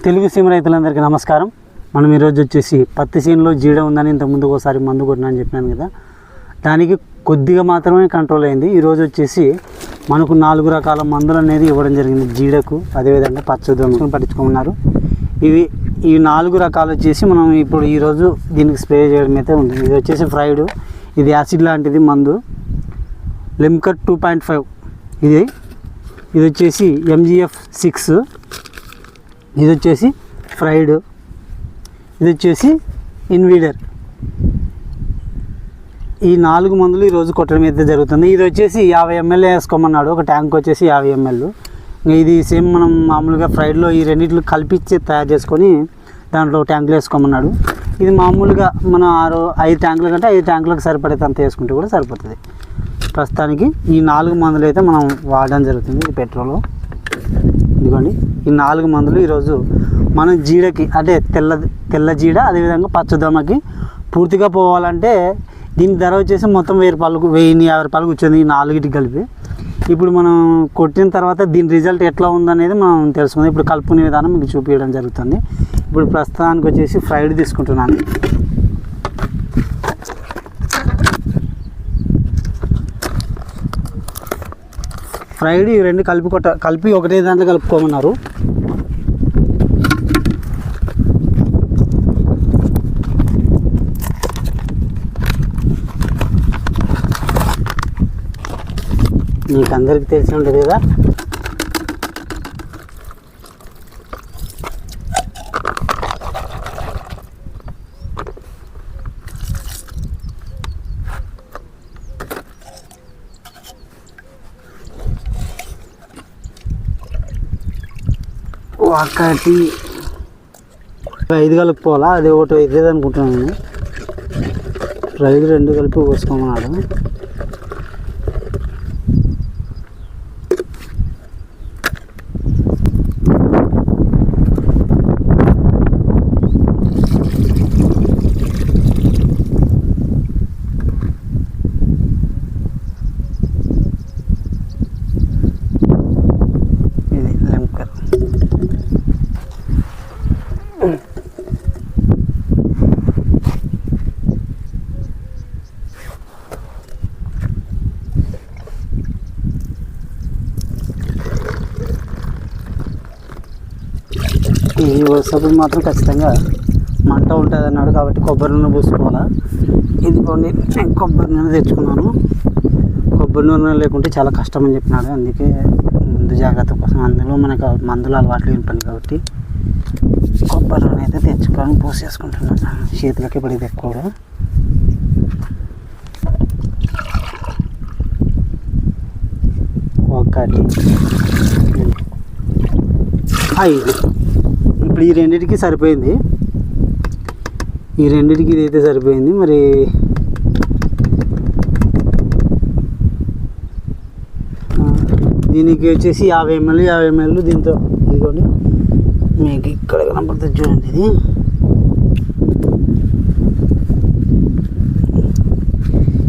తెలుగు సీమ రైతులందరికీ నమస్కారం. మనం ఈరోజు వచ్చేసి పత్తి సీన్లో జీడ ఉందని ఇంత ముందు ఒకసారి మందు కొట్టినా అని చెప్పినాను కదా. దానికి కొద్దిగా మాత్రమే కంట్రోల్ అయింది. ఈరోజు వచ్చేసి మనకు నాలుగు రకాల మందులు అనేది ఇవ్వడం జరిగింది జీడకు అదేవిధంగా పచ్చదొమ్మ పట్టించుకున్నారు. ఇవి ఈ నాలుగు రకాలు వచ్చేసి మనం ఇప్పుడు ఈరోజు దీనికి స్ప్రే చేయడం అయితే ఉంటుంది ఇది వచ్చేసి ఫ్రైడ్ ఇది యాసిడ్ లాంటిది మందు. లెమ్కర్ టూ పాయింట్ ఫైవ్ ఇది. ఇది వచ్చేసి ఎంజిఎఫ్ సిక్స్ ఇది వచ్చేసి ఫ్రైడ్. ఇది వచ్చేసి ఇన్వీడర్. ఈ నాలుగు మందులు ఈరోజు కొట్టడం అయితే జరుగుతుంది. ఇది వచ్చేసి యాభై ఎంఎల్ వేసుకోమన్నాడు. ఒక ట్యాంక్ వచ్చేసి యాభై ఎంఎల్. ఇది సేమ్ మనం మామూలుగా ఫ్రైడ్లో ఈ రెండింటిని కలిపించి తయారు చేసుకొని దాంట్లో ట్యాంకులు వేసుకోమన్నాడు. ఇది మామూలుగా మన ఆరు ఐదు ట్యాంకుల కంటే ఐదు ట్యాంకులకు సరిపడేది అంత వేసుకుంటే కూడా సరిపోతుంది. ప్రస్తుతానికి ఈ నాలుగు మందులు అయితే మనం వాడడం జరుగుతుంది. ఇది పెట్రోల్. ఇదిగోండి. ఈ నాలుగు మందులు ఈరోజు మనం జీడకి అంటే తెల్ల తెల్ల జీడ అదేవిధంగా పచ్చదోమకి పూర్తిగా పోవాలంటే దీని ధర వచ్చేసి మొత్తం వెయ్యి రూపాయలకు వెయ్యి యాభై రూపాయలకు వచ్చింది ఈ నాలుగిటికి కలిపి. ఇప్పుడు మనం కొట్టిన తర్వాత దీని రిజల్ట్ ఎట్లా ఉందనేది మనం తెలుసుకుందాం. ఇప్పుడు కలుపుకునే విధానం మీకు చూపించడం జరుగుతుంది. ఇప్పుడు ప్రస్తుతానికి వచ్చేసి ఫ్రైడ్ తీసుకుంటున్నాను. ఫ్రైడ్ ఈ రెండు కలిపి కొట్ట కలిపి ఒకటే దాంట్లో కలుపుకోమన్నారు. మీకు అందరికీ తెలిసి ఉంటుంది కదా? ఒకటి ఐదు కలుపుకోవాలా అది ఒకటి అవుతుంది అనుకుంటున్నాను నేను. రెండు కలిపి పోసుకోమన్నాడు ఇది లెంకర్ ఈ వస్తున్నప్పుడు మాత్రం ఖచ్చితంగా మంట ఉంటుంది అన్నాడు కాబట్టి కొబ్బరి నూనె పూసుకోవాలా. ఇదిగోండి నేను కొబ్బరి నూనె తెచ్చుకున్నాను. కొబ్బరి నూనె లేకుంటే చాలా కష్టం అని చెప్పినాడు. అందుకే ముందు జాగ్రత్త కోసం అందులో మనకు మందులు అలవాట్లు లేని పని కాబట్టి కొబ్బరి నూనె అయితే తెచ్చుకొని పోసేసుకుంటున్నాను. చేతులకి పడేది ఎక్కువగా ఒకటి ఐదు. ఇప్పుడు ఈ రెండింటికి సరిపోయింది. ఈ రెండింటికి ఇదైతే సరిపోయింది. మరి దీనికి వచ్చేసి యాభై ఎంఎల్ యాభై ఎంఎల్ దీంతో ఇదిగోండి. మీకు ఇక్కడ కనపడుతుంది చూడండి ఇది.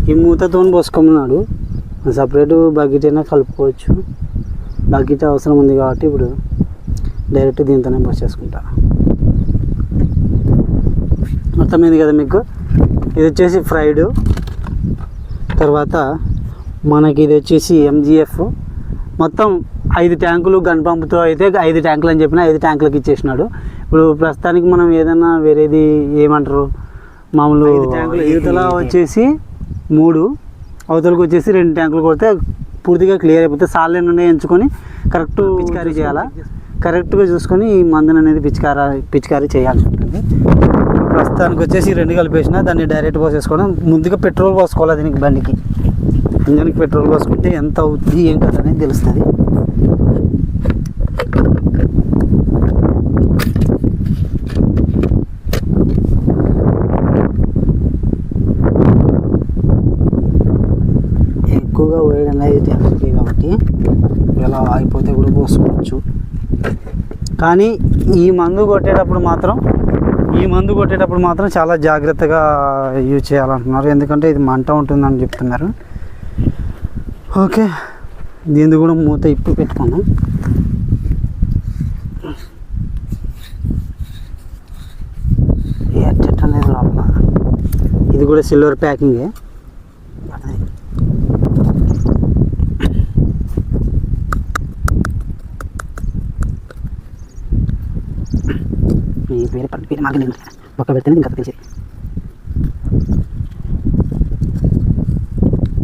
ఈ మూతతో పోసుకోమన్నాడు. సపరేట్ బకెట్ అయినా కలుపుకోవచ్చు. బకెట్ అవసరం ఉంది కాబట్టి ఇప్పుడు డైరెక్ట్ దీంతోనే పోసేసుకుంటా అర్థమైంది కదా మీకు? ఇది వచ్చేసి ఫ్రైడ్. తర్వాత మనకి ఇది వచ్చేసి ఎంజిఎఫ్ మొత్తం ఐదు ట్యాంకులు గన్ పంపుతో అయితే ఐదు ట్యాంకులు అని చెప్పిన ఐదు ట్యాంకులకు ఇచ్చేసినాడు. ఇప్పుడు ప్రస్తుతానికి మనం ఏదైనా వేరేది ఏమంటారు? మామూలు యువతల వచ్చేసి మూడు అవతలకు వచ్చేసి రెండు ట్యాంకులు కొడితే పూర్తిగా క్లియర్ అయిపోతే సాల్ నుండి ఎంచుకొని కరెక్ట్ పిచికారీ చేయాలా? కరెక్ట్గా చూసుకొని ఈ మందుని అనేది పిచికారా పిచికారీ చేయాల్సి ఉంటుంది. ప్రస్తుతానికి వచ్చేసి రెండు కలిపేసిన దాన్ని డైరెక్ట్ పోసేసుకోవడం ముందుగా పెట్రోల్ పోసుకోవాలి దీనికి బండికి? ఇంజన్కి పెట్రోల్ పోసుకుంటే ఎంత అవుతుంది ఏం కదా అనేది తెలుస్తుంది. ఎక్కువగా వేయడం అనేది జరుగుతుంది కాబట్టి ఇలా అయిపోతే కూడా పోసుకోవచ్చు. కానీ ఈ మందు కొట్టేటప్పుడు మాత్రం ఈ మందు కొట్టేటప్పుడు మాత్రం చాలా జాగ్రత్తగా యూజ్ చేయాలంటున్నారు. ఎందుకంటే ఇది మంట ఉంటుందని చెప్తున్నారు. ఓకే. దీన్ని కూడా మూత ఇప్పు పెట్టుకున్నాం ఎట్ట అనేది లోపల. ఇది కూడా సిల్వర్ ప్యాకింగే. వేరే పని వేరే మార్గం లేదు ఒక్క పెడితేనే ఇంకా తెలిసి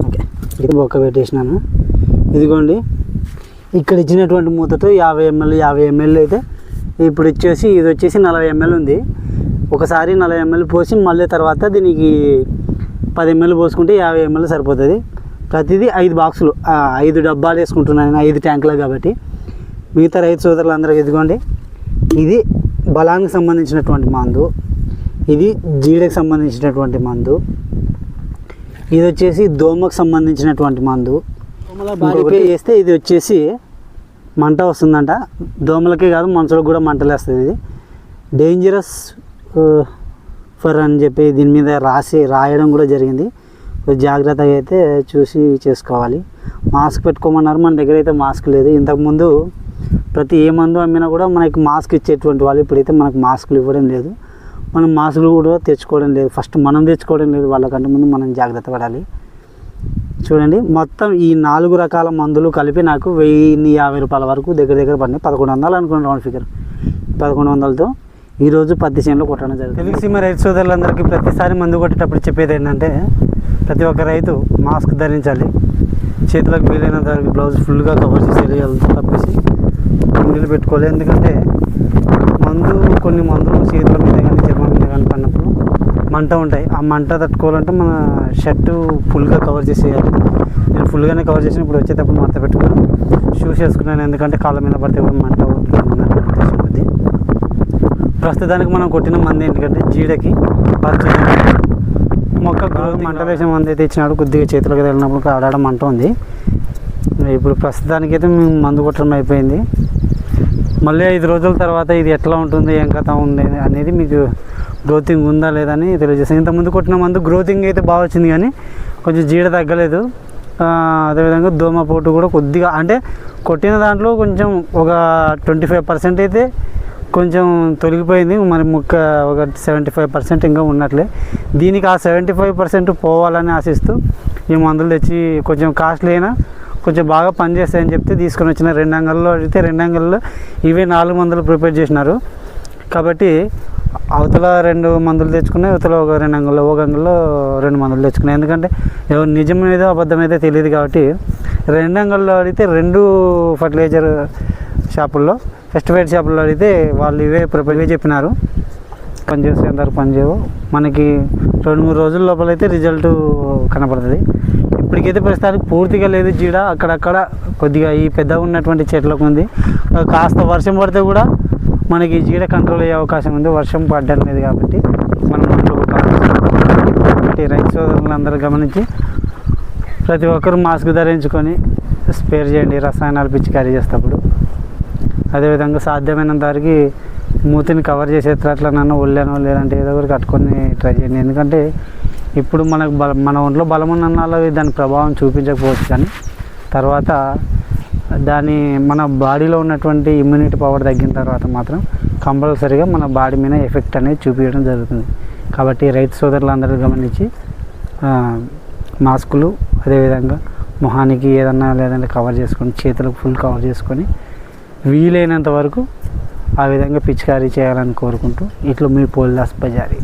ఓకే ఇది ఒక్క పెట్టేసినాను ఇదిగోండి. ఇక్కడ ఇచ్చినటువంటి మూతతో యాభై ఎంఎల్ యాభై ఎంఎల్ అయితే ఇప్పుడు ఇచ్చేసి ఇది వచ్చేసి నలభై ఎంఎల్ ఉంది. ఒకసారి నలభై ఎంఎల్ పోసి మళ్ళీ తర్వాత దీనికి పది ఎంఎల్ పోసుకుంటే యాభై ఎంఎల్ సరిపోతుంది. ప్రతిదీ ఐదు బాక్సులు ఐదు డబ్బాలు వేసుకుంటున్నాను నేను, ఐదు ట్యాంకులు కాబట్టి. మిగతా రైతు సోదరులందరికీ ఇదిగోండి. ఇది బలానికి సంబంధించినటువంటి మందు ఇది జీడకి సంబంధించినటువంటి మందు ఇది వచ్చేసి దోమకు సంబంధించినటువంటి మందు. ఇంకొకటి వేస్తే ఇది వచ్చేసి మంట వస్తుందంట. దోమలకే కాదు మనుషులకు కూడా మంటలు వస్తుంది ఇది. డేంజరస్ ఫర్ అని చెప్పి దీని మీద రాసి రాయడం కూడా జరిగింది. జాగ్రత్తగా అయితే చూసి చేసుకోవాలి. మాస్క్ పెట్టుకోమన్నారు మన దగ్గర అయితే మాస్క్ లేదు. ఇంతకుముందు ప్రతి ఏ మందు అమ్మినా కూడా మనకి మాస్క్ ఇచ్చేటువంటి వాళ్ళు ఇప్పుడైతే మనకు మాస్కులు ఇవ్వడం లేదు. మనం మాస్కులు కూడా తెచ్చుకోవడం లేదు. ఫస్ట్ మనం తెచ్చుకోవడం లేదు. వాళ్ళకంటే ముందు మనం జాగ్రత్త పడాలి. చూడండి మొత్తం ఈ నాలుగు రకాల మందులు కలిపి నాకు వెయ్యి యాభై రూపాయల వరకు దగ్గర దగ్గర పడినాయి. పదకొండు వందలు అనుకున్న రౌండ్ ఫిగర్ పదకొండు వందలతో ఈరోజు పత్తి చేనులో కొట్టడం జరుగుతుంది తెలుగు సీమ రైతు సోదరులందరికీ ప్రతిసారి మందు కొట్టేటప్పుడు చెప్పేది ఏంటంటే ప్రతి ఒక్క రైతు మాస్క్ ధరించాలి. చేతులకు వీలైనంత వరకు బ్లౌజ్ ఫుల్గా కవర్ చేసి వెళ్ళి తప్పేసి కుండీలు పెట్టుకోవాలి ఎందుకంటే మందు కొన్ని మందులు చేతుల మీద కానీ చర్మం మీద కానీ పడినప్పుడు మంట ఉంటాయి. ఆ మంట తట్టుకోవాలంటే మన షర్టు ఫుల్గా కవర్ చేసేయాలి. నేను ఫుల్గానే కవర్ చేసిన ఇప్పుడు వచ్చేటప్పుడు మడత పెట్టుకున్నాను. షూస్ వేసుకున్నాను ఎందుకంటే కాళ్ళ మీద పడితే కూడా మంట ఉంది. ప్రస్తుతానికి మనం కొట్టిన మంది ఏంటంటే జీడకి మొక్క మంట వేసిన మంది అయితే ఇచ్చినాడు కొద్దిగా చేతులకు వెళ్ళినప్పుడు ఆడాడ మంట ఉంది. ఇప్పుడు ప్రస్తుతానికి అయితే మేము మందు కొట్టడం అయిపోయింది. మళ్ళీ ఐదు రోజుల తర్వాత ఇది ఎట్లా ఉంటుంది ఏం కథ ఉంది అనేది మీకు గ్రోతింగ్ ఉందా లేదా అని తెలియజేస్తాను. ఇంతకుముందు కొట్టిన మందు గ్రోతింగ్ అయితే బాగా వచ్చింది కానీ కొంచెం జీడ తగ్గలేదు. ఆ, అదేవిధంగా దోమపోటు కూడా కొద్దిగా అంటే కొట్టిన దాంట్లో కొంచెం ఒక ట్వంటీ ఫైవ్ పర్సెంట్ అయితే కొంచెం తొలగిపోయింది. మరి ముక్క ఒక సెవెంటీ ఫైవ్ పర్సెంట్ ఇంకా ఉన్నట్లే. దీనికి ఆ సెవెంటీ ఫైవ్ పర్సెంట్ పోవాలని ఆశిస్తూ ఈ మందులు తెచ్చి కొంచెం కాస్ట్లీ అయినా కొంచెం బాగా పనిచేస్తాయని చెప్తే తీసుకొని వచ్చిన రెండు అంగల్లో అడిగితే రెండు అంగల్లో ఇవే నాలుగు మందులు ప్రిపేర్ చేసినారు. కాబట్టి అవతల రెండు మందులు తెచ్చుకున్నాయి అవతల ఒక రెండు అంగల్లో ఒక అంగల్లో రెండు మందులు తెచ్చుకున్నాయి. ఎందుకంటే ఎవరు నిజం ఏదో అబద్ధం అయితే తెలియదు కాబట్టి రెండు అంగల్లో అడిగితే రెండు ఫర్టిలైజర్ షాపుల్లో ఫెస్టిఫైడ్ షాపుల్లో అడిగితే వాళ్ళు ఇవే ప్రిపేర్ ఇవే చెప్పినారు. పని చేస్తే ఎంతవరకు పని చేయవు మనకి రెండు మూడు రోజుల లోపలైతే రిజల్ట్ కనపడుతుంది. ఇప్పటికైతే ప్రస్తుతానికి పూర్తిగా లేదు జీడ. అక్కడక్కడ కొద్దిగా ఈ పెద్దగా ఉన్నటువంటి చెట్లకు ఉంది. కాస్త వర్షం పడితే కూడా మనకి ఈ జీడ కంట్రోల్ అయ్యే అవకాశం ఉంది. వర్షం పడ్డం లేదు కాబట్టి మనం రైతు సోదరులందరూ గమనించి ప్రతి ఒక్కరు మాస్క్ ధరించుకొని స్పేర్ చేయండి. రసాయనాలు పిచికారీ చేసేటప్పుడు. అదేవిధంగా సాధ్యమైనంత వరకు మూతిని కవర్ చేసేటట్లనన్నా ఒళ్ళానో లేదంటే ఏదో ఒకటి కట్టుకొని ట్రై చేయండి. ఎందుకంటే ఇప్పుడు మనకు బల మన ఒంట్లో బలం ఉన్న దాని ప్రభావం చూపించకపోవచ్చు కానీ తర్వాత దాని మన బాడీలో ఉన్నటువంటి ఇమ్యూనిటీ పవర్ తగ్గిన తర్వాత మాత్రం కంపల్సరీగా మన బాడీ మీద ఎఫెక్ట్ అనేది చూపించడం జరుగుతుంది. కాబట్టి రైతు సోదరులందరూ గమనించి మాస్కులు అదేవిధంగా మొహానికి ఏదన్నా లేదంటే కవర్ చేసుకొని చేతులకు ఫుల్ కవర్ చేసుకొని వీలైనంత వరకు ఆ విధంగా పిచికారీ చేయాలని కోరుకుంటూ ఇట్లా మీ పోల్దాస్ బజారీ.